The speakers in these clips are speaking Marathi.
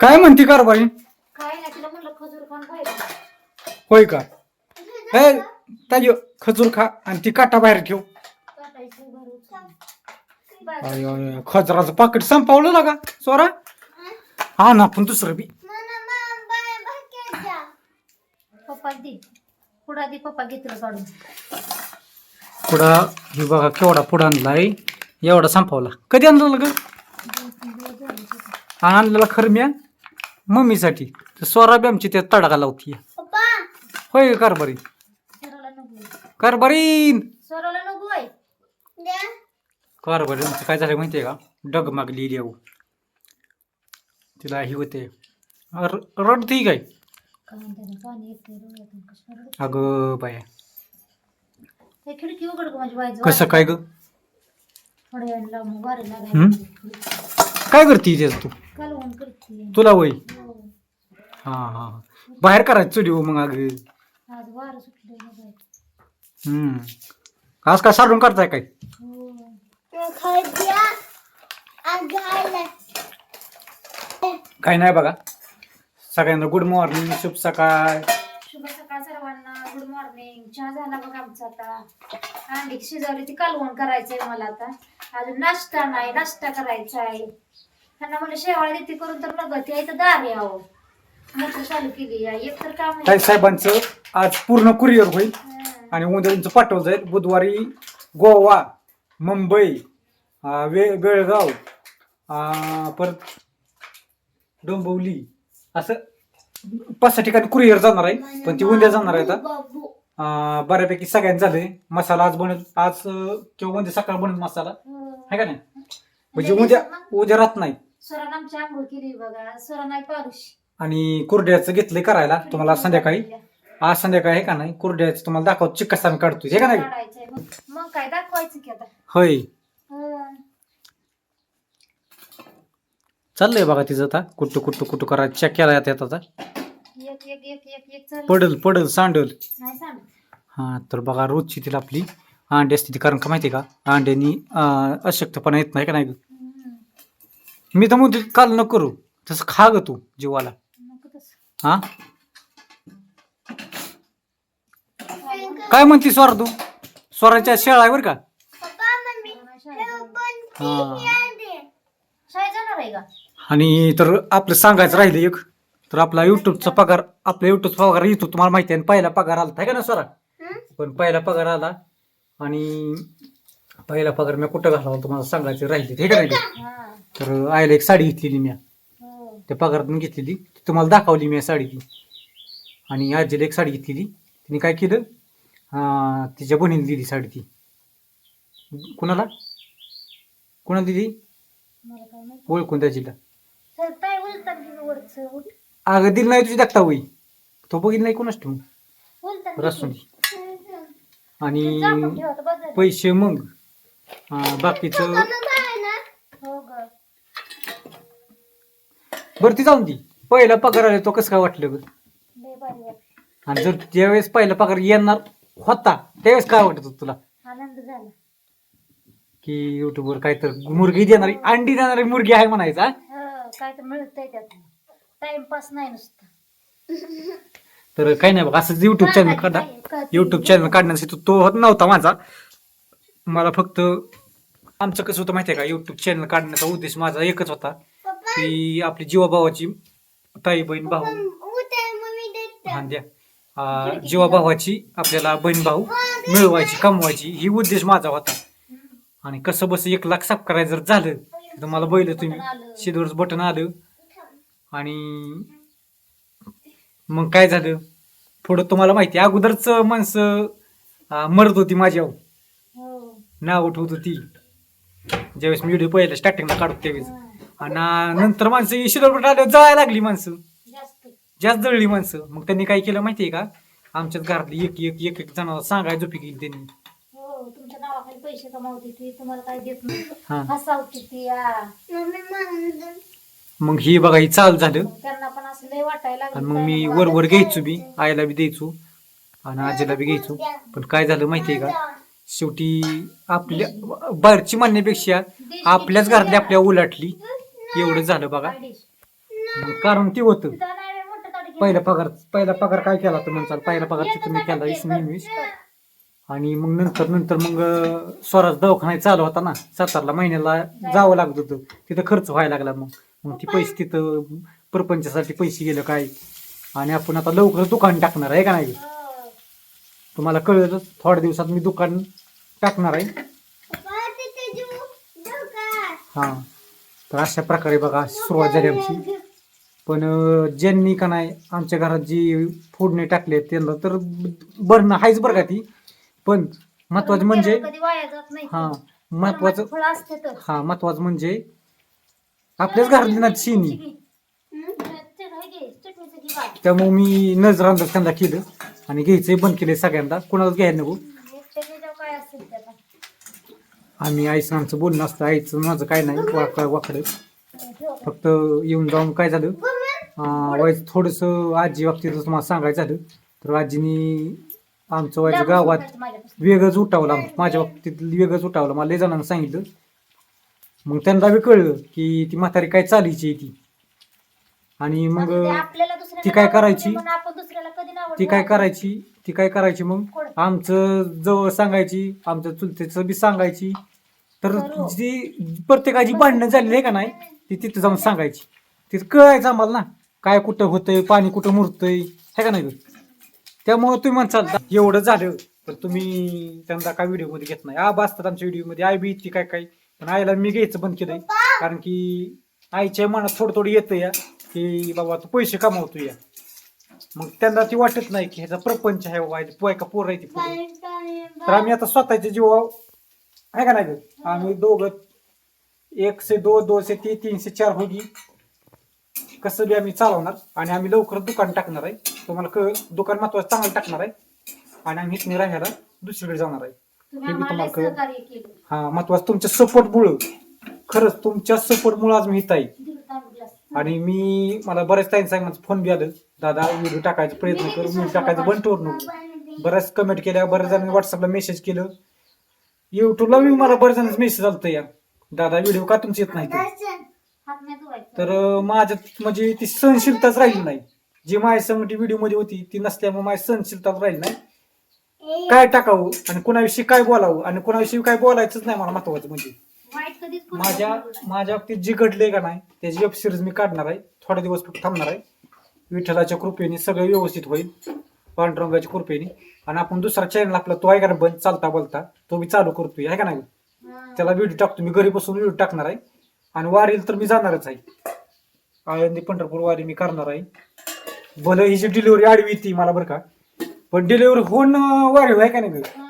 काय म्हणते कारभारी? काय नाही तिला म्हणलं खजूर खाऊन बाहेर होय का? हे ताजी खजूर खा आणि ती काटा बाहेर ठेव. काटायचं घर उचलून. बाहेर. अय, अय, अय, खजराचं पाकिट संपवलं ना का सोरा? हा? ना पण दुसरं बी. पप्पा दे. पुढा दे पप्पा घे तुला काढून. पुढा हे बघा केवढा पुढा आणलाय एवढा संपवला. कधी आणलं ग. आणि आणलेला खरं म्या मम्मीसाठी. तर सोरा बी आमची त्या तडाखा लावती होय ग कारभारी? स्वराला नको कारभारी स्वराला नको आहे कारभारी आमचं काय झालं माहितीये का? डगमाग लिहिली अहो. तिला ही होते. र- रडती काय? पाणी येते डोळ्यातून कसं रडत. अगं बाया. हे खिडकी उघड का माझी बायचं कसं काय ग? थोड्या लावून हम्म? काय करते त्याच तू? कालवण करते. तुला वय? हो. हा हा बाहेर करायचं चुली हो मग अगं आज वारं सुटलं ना बाई. हम्म. आज काय साडून करताय काय? हो. काय नाही बघा. सगळ्यांना गुड मॉर्निंग शुभ सकाळ. शुभ सकाळ सर्वांना. गुड मॉर्निंग चहा झाला बघा आमचा आता. अंडी शिजवली ती कालवण करायचंय मला आता. अजून नाश्ता नाही. नाश्ता करायचा आहे त्यांना म्हणलं शेवाळा देते करून तर तर दार यावं मोटर चालू केली आहे एक तर काम ताई नाही साहेबांचं आज पूर्ण कुरिअर होईल हं. आणि उद्या पाठवलं जाईल. बुधवारी गोवा मुंबई अं, वे बेळगाव अं, परत डोंबिवली असं पाच सहा ठिकाणी कुरिअर जाणार आहे पण ती उद्या जाणार आहे आता. अं, बऱ्यापैकी सगळ्यांनी झालंय. मसाला आज बनल आज अं, किंवा उद्या सकाळ बनल मसाला. हं. आहे का नाही? म्हणजे उद्या उद्या राहत नाही. आमची आंघोळ केली बघा. आणि कुरड्याचं घेतलंय करायला तुम्हाला संध्याकाळी. आज संध्याकाळी आहे का नाही? कुरड्याचं तुम्हाला दाखवतो चिक्कसा आम्ही काढतोय हे का नाही? काढायचंय. मग. काय दाखवायचं की आता? होय. हं. चाललंय बघा तिचं आता. कुट्टू कुट्टू कुट्टू करा चेक केला येतात आता. एक एक एक एक एक चल. पडल पडल सांडल. नाही सांग हा तर बघा रोजची तिला आपली अंडी असते ती. कारण का माहिती का? अंड्यानी अशक्तपणा येत नाही का नाही. मी तर म्हणतो काल न करू. तसं खा ग तू जीवाला. नको तसं. हा? काय म्हणती स्वर तू? स्वराच्या शेळा आहे बरं का? हा शाळेत जाणार आहे का? आणि तर आपलं सांगायचं राहिलं एक. तर आपला युट्यूबचा पगार आपला युट्यूबचा पगार येतो तुम्हाला माहिती आहे आणि पहिला पगार आला आहे का ना स्वरा? पण पहिला पगार आला आणि पहिला पगार मी कुठं घालावा तुम्हाला सांगायचं राहिले हे का नाही हा. तर आईला एक साडी घेतलेली मी. हो. त्या पगारातून घेतलेली. ती तुम्हाला दाखवली मी साडी ती आणि आजीला एक साडी घेतलेली. तिने काय केलं? अं, तिच्या बहिणीने दिली साडी ती कुणाला? कुणाला दिली? मला काय माहिती ओळखून त्याचीला सर काय बोलतात की वरचं उठ. अगं दिली नाही तुझी दाखता होई. तो बघितलं नाही कोणाच ठेवून रसून आणि. पैसे मग. अं, बाकीचं हो ग बरं ती जाऊन दी. पहिला पगार आला तो कसं काय वाटलं ग लय भारी वाटलं. आणि जर ज्यावेळेस पहिला पगार येणार होता त्यावेळेस काय वाटत होतं तुला? आनंद झाला. की युट्यूबवर काय तर मुलगी देणारी अंडी देणारी मुलगी आहे म्हणायचा हो? काय तर मिळतंय टाइमपास नाही नुसतं. तर काही नाही बघा असंच युट्यूब चॅनल काढा. युट्यूब चॅनल काढण्यासाठी तो होत नव्हता माझा. मला फक्त आमचं कसं होतं माहिती आहे का युट्यूब चॅनल काढण्याचा उद्देश माझा एकच होता. की आपली जीवाभावाची ताई बहीण भाऊ. हा द्या. अं, जीवाभावाची आपल्याला बहीण भाऊ मिळवायची कमवायची ही उद्देश माझा होता. आणि कसं बस एक लाख साफ करायचं जर झालं तर मला बैल तुम्ही शिदोरच बटन आलं. आणि मग काय झालं? पुढं तुम्हाला माहिती अगोदरच माणसं मरत होती माझ्यावर हो. नाव उठवत होती. ज्यावेळेस मी व्हिडिओ पहिला स्टार्टिंगला काढतो त्यावेळेस. आणि नंतर माणसं शिदोरपट आल्यावर जळायला लागली माणसं. जास्त. जास्त जळली माणसं. मग त्यांनी काय केलं माहितीये का? आमच्याच घरातली एक एक एक एक जणांना सांगायला झोपी केली त्यांनी. हो तुमच्या नावाखाली पैसे कमावते ती. तुम्हाला काय देत नाही. हा. हसावते ती आ. मग ही बघा ही चाल झालं. मग त्यांना पण असं लय वाटायला लागलं. आणि मग मी वर वर घ्यायचो बी. आईला बी द्यायचो. आणि आजीला बी घ्यायचो. पण काय झालं माहितीये का? शेवटी आपल्या बाहेरची म्हणण्यापेक्षा आपल्याच घरातली आपल्या उलाटली. एवढं झालं बघा. कारण ते होतं. पहिला पगार पहिला पगार काय केला तर म्हणसाल? पहिला पगार तिथं मी केला वीस वीस आणि मग नंतर नंतर मग स्वराज दवाखाना चालू होता ना. सातारला महिन्याला जावं लागत होतं. तिथं खर्च व्हायला लागला मग. मग ती पैसे तिथं परपंचासाठी पैसे गेलं काय? आणि आपण आता लवकर दुकान टाकणार आहे का नाही? हो. तुम्हाला कळलं थोड्या दिवसात मी दुकान टाकणार आहे. हा. तर अशा प्रकारे बघा सुरुवात झाली आमची. पण ज्यांनी का नाही आमच्या घरात जी फोडणी टाकली त्यांना तर बरं आहेच बरं का ती. पण महत्वाचं म्हणजे हा महत्वाचं हा महत्वाचं म्हणजे आपल्याच घरातली ना शिनी. त्यामुळे मी नजर अंदाज त्यांना केलं आणि घ्यायचंही बंद केले सगळ्यांना. कोणालाच घ्यायला नको एकट्याने जेव्हा काय असेल ते आता. आम्ही आईचं आमचं बोलणं असतं आईचं माझं काय नाही वाकड वाकडं. फक्त येऊन जाऊन काय झालं? व्हायचं थोडंसं आजी बाबतीत तुम्हाला सांगायचं झालं. तर आजीनी आमचं व्हायचं गावात. वेगळंच उठावलं आम- माझ्या बाबतीत वेगळंच उठावलं. मला लय जणांना सांगितलं. मग त्यांना बी कळलं की ती म्हातारी काय चालीची ती. आणि मग ते काय करायची? ती काय करायची? ती काय करायची मग? कोण? आमचं जवळ सांगायची आमच्या चुलतेचं बी सांगायची. तर बरोबर. जी प्रत्येकाची भांडणं झालेली आहे का नाही ती तिथं जाऊन सांगायची. तिथं कळायचं आम्हाला ना काय कुठं होतंय पाणी कुठं मुरतंय है का नाही? त्यामुळं तुम्ही म्हणसाल एवढं झालं तर तुम्ही त्यांना काय व्हिडिओमध्ये घेत नाही. आबा असतात आमच्या व्हिडिओमध्ये आई बी इतकी काय काय. पण आईला मी घ्यायचं बंद केलंय कारण की आईच्या मनात थोडं थोडं येतं या की बाबा तू पैसे कमावतो या. मग त्यांना ती वाटत नाही की ह्याचा प्रपंच आहे बाबा पोय का पोर आहे ती. तर आम्ही आता स्वतःच्या जीवावर आहे का नाही गं? आम्ही दोघं एक से दो दो से तीन तीन से चार होगी कसं बी आम्ही चालवणार आणि आम्ही लवकर दुकान टाकणार आहे तुम्हाला कळ दुकान महत्वाचं चांगलं टाकणार आहे आणि आम्ही इथून राहायला दुसरीकडे जाणार आहे तुम्ही हे आम्हाला तुम्हाला. सहकार्य केलं हा महत्वाचं तुमच्या सपोर्ट मुळे खरंच तुमच्या सपोर्ट मुळे आज मी इथं आहे. आणि मी मला बऱ्याच ताईन सांगितलं फोन बी आलं. दादा व्हिडिओ टाकायचा प्रयत्न कर. व्हिडिओ टाकायचं बंद ठेवू नको. बऱ्याच कमेंट केल्या. बऱ्याच जणांनी व्हॉट्सअपला मेसेज केलं. युट्यूबला मी मला बऱ्याच जणांचा मेसेज आलता या. दादा व्हिडिओ का तुमचे येत नाही तर माझ्यात म्हणजे ती सहनशीलताच राहिली नाही. जी माझ्या संगती व्हिडिओमध्ये होती ती नसल्यामुळे माझी सहनशीलताच राहिली नाही. काय टाकावं आणि कुणाविषयी काय बोलावं आणि कुणाविषयी काय बोलायचंच नाही मला महत्वाचं म्हणजे. वाईट कधीच कोणाला माझ्या बोलू नये. माझ्या बाबतीत जे घडले का नाही त्याची वेब सिरीज मी काढणार आहे थोडे दिवस फक्त थांबणार आहे विठ्ठलाच्या कृपेने सगळं व्यवस्थित होईल पांडुरंगाच्या कृपेने आणि आपण दुसरा चॅनल आपला तो आहे का नाही बंद चालता बोलता तो मी चालू करतोय आहे का नाही हा. त्याला व्हिडिओ टाकतो मी घरी बसून व्हिडिओ टाकणार आहे आणि वारील तर मी जाणारच आहे आळंदी पंढरपूर वारी मी करणार आहे भलं ही जी डिलिव्हरी आडवी ती मला बरं का पण डिलिव्हरी होऊन अं, वारी आहे का नाही गं? हा.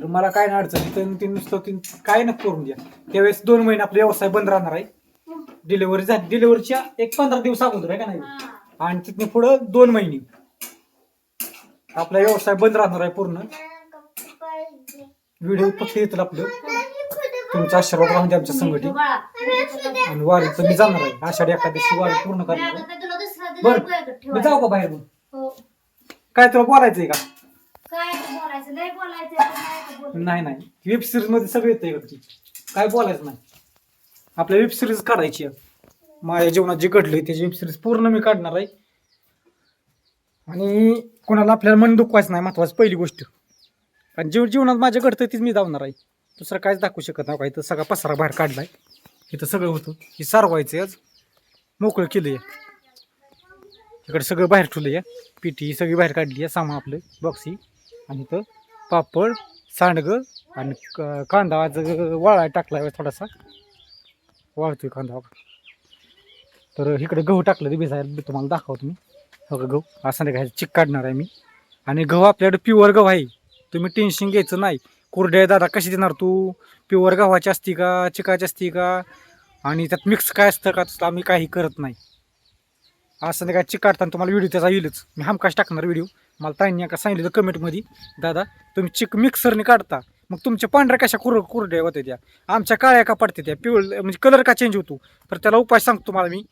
तर मला काय नाही अडचण तिथं ती नुसतं ती काय नको करून द्या त्यावेळेस दोन महिने आपला व्यवसाय बंद राहणार आहे. डिलिव्हरी झाली डिलिव्हरीच्या एक पंधरा दिवस अगोदर आहे का नाही. आणि तिथून पुढं दोन महिने. आपला व्यवसाय बंद राहणार आहे पूर्ण. व्हिडिओ फक्त येतील आपलं. तुमचा आशीर्वाद राहून द्या आमच्या संघटी ठेव बाळा. आणि वारीचं मी जाणार आहे. आषाढी एकादशी वारी पूर्ण करणार बरं मी. जाऊ का बाहेर मग हो. काय तुला बोलायचंय का? काय बोलायचं लय बोलायचं पण नाही बोलायचं. नाही नाही. वेब सिरीजमध्ये सगळं येतंय इकडची काय बोलायचं नाही. आपल्या वेब सिरीज काढायची आहे. माझ्या जीवनात जे घडलंय त्याची वेब सिरीज पूर्ण मी काढणार आहे. आणि कोणाला आपल्याला मन दुखवायचं नाही महत्वाची पहिली गोष्ट. कारण जीव जीवनात माझ्या घडतं तीच मी धावणार आहे. दुसरं काहीच दाखवू शकत नाही. काही तर सगळा पसारा बाहेर काढलाय. इथं सगळं होतं. हे सारवायचं आज. मोकळं केलं इकडे सगळं बाहेर ठेवलं या पिठी सगळी बाहेर काढली आहे. सामान आपलं बॉक्सी आणि इथं पापड सांडगं आणि क- कांदा आज वाळा टाकला आहे थोडासा. वाळतोय कांदा तर इकडे गहू टाकलं ते भिजायला तुम्हाला दाखवतो मी. हो सगळं गहू. आज घ्यायचं चिक काढणार आहे मी. आणि गहू आपल्याकडे प्युअर गहू आहे. तुम्ही टेन्शन घ्यायचं नाही. कुरड्या दादा कशी देणार तू? प्युअर गव्हाची असती का? चिकाची असती का? आणि त्यात मिक्स काय असतं का? तसं आम्ही काही करत नाही. आज संध्याकाळी चिक काढताना तुम्हाला व्हिडिओ त्याचा येईलच. मी हमकाश टाकणार व्हिडिओ मला ताईंनी का सांगितलं कमेंटमध्ये दादा तुम्ही चिक मिक्सरने काढता. मग तुमच्या पांढऱ्या कशा कुर कुरड्या होत्या त्या? आमच्या काळ्या का पडते त्या? पिवळ म्हणजे कलर का चेंज होतो? तर त्याला उपाय सांगतो तुम्हाला मी.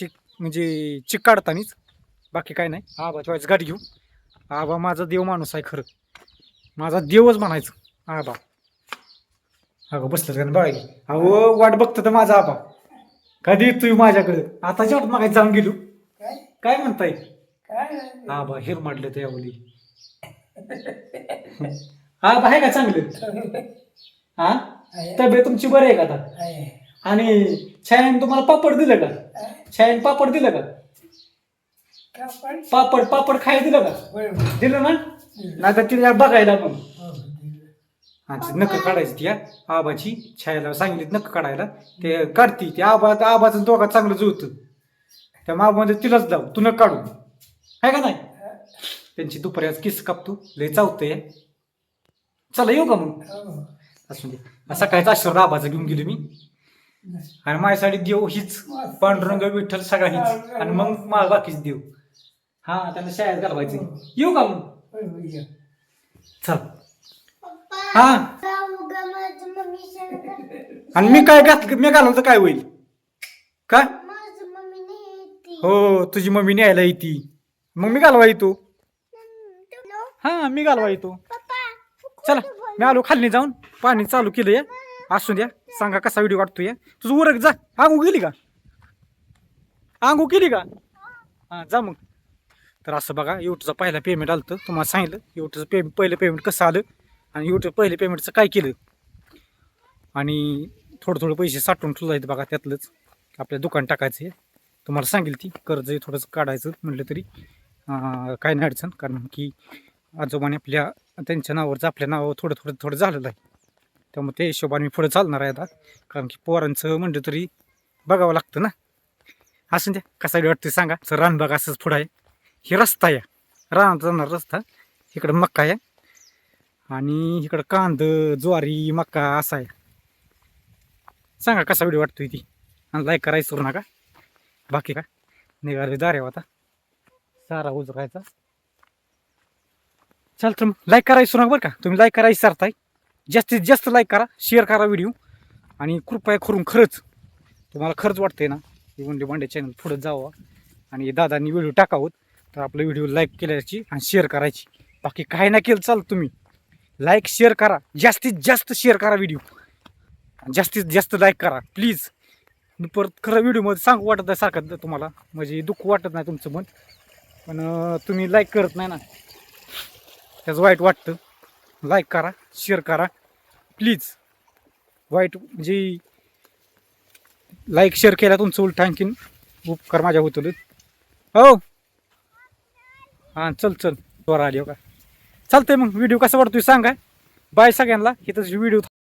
ती म्हणजे चिक काढतानीच. बाकी काय नाही. आबा व्हायचं गाडी घेऊ. आबा माझा देव माणूस आहे खरं. माझा देवच म्हणायचं. आबा. अगं बसलं का बघा अहो वाट बघतं तर माझा आबा. कधी येतोय माझ्याकडे? आता जेवढ मग जाऊन गेलो. काय? काय म्हणताय? काय हा बा हिर माडलं त्या मुली हा बा आहे का चांगलं? हा? आहे. तब्येत तुमची बरी आहे का आता? आहे. आणि छायान तुम्हाला पापड दिलं का? आहे. छायान पापड दिलं का? का पण? पापड पापड खायला दिलं का. दिलं ना? नाही तर तिला बघायला मग दिलं. आणि नख काढायची ती. आबाची छायाला सांगितली नख काढायला. ते काढती ते आबा आबाचं दोघा चांगलं जुळतं. त्या माबामध्ये तिलाच लाव तू नख काढून. आहे का नाही? त्यांची दुपारी आज किस कापतो? लय चावतंय. चला येऊ का मग? हो. असू दे. सकाळीच आशीर्वाद आबाचं घेऊन गेलो मी. आणि माझ्यासाठी देव हीच पांडुरंग विठ्ठल सगळा हीच. आणि मग मला बाकीच देव. हा त्यांना शाळेत घालवायचं येऊ का मग. चल. हा? आणि मी काय घातलं मी घालून तर काय होईल? का? हो तुझी मम्मी न्यायला येते. मग मी घालवा येतो. हा मी घालवा येतो. चला मी आलो खाली जाऊन. पाणी चालू केलं या असू द्या. सांगा कसा व्हिडिओ काढतोय. तुझं उरक जा. आंघू गेली का? आंघू केली का? हा जा मग. तर असं बघा युट्यूबचं पहिला पेमेंट आलं तुम्हाला सांगितलं. युट्यूबचं पेमेंट पहिलं पेमेंट कसं आलं? आणि युट्यूब पहिले पेमेंटचं काय केलं? आणि थोडं थोडं पैसे साठवून ठेवलं आहेत बघा त्यातलंच. आपल्या दुकान टाकायचं आहे तुम्हाला सांगेल ती. कर्ज थोडंसं काढायचं म्हटलं तरी काय नाही अडचण. कारण की आजोबाने आपल्या त्यांच्या नावावरचं आपल्या नावावर थोडं थोडं थोडं झालेलं आहे. त्यामुळे त्या हिशोबाने मी पुढं चालणार आहे आता. कारण की पोरांचं म्हणलं तरी बघावं लागतं ना. असं द्या. कसा वाटतं सांगा. सर रानबाग असंच पुढं आहे. हे रस्ता आहे. रानात जाणार रस्ता. इकडं मक्का आहे. आणि इकडं कांद ज्वारी मका असा आहे. सांगा कसा व्हिडिओ वाटतोय ती? आणि लाईक करायचं करू नका. बाकी काय? निघाले दाऱ्यावर आता. सारा उजरायचा. चालतं मग लाईक करायचं नका बरं का. तुम्ही लाईक करायचं सारताय जास्तीत जास्त लाईक करा शेअर करा व्हिडिओ आणि कृपया करून खरंच तुम्हाला खरंच वाटतंय ना इवनली वंडे बांडे चॅनल पुढे जावं. आणि दादांनी व्हिडिओ टाकावं. तर आपलं व्हिडिओ लाईक केल्याची आणि शेअर करायची. बाकी काही नाही केलं चाल तुम्ही. लाईक शेअर करा. जास्तीत जास्त शेअर करा व्हिडिओ जास्तीत जास्त लाईक करा. प्लीज मी परत खरं व्हिडिओमध्ये सांगू वाटत नाही सारखं तुम्हाला. म्हणजे दुःख वाटत नाही तुमचं मन पण तुम्ही लाईक करत नाही ना. त्याचं वाईट वाटतं. लाईक करा शेअर करा. प्लीज वाईट म्हणजे लाईक शेअर केला तुमचं उलट आणखीन. उपकार माझ्या होतो हो. हां चल चल. वर आली हो का? चालतंय मग. व्हिडिओ कसा वाटतोय सांगा बाय सगळ्यांना. इथंच व्हिडिओ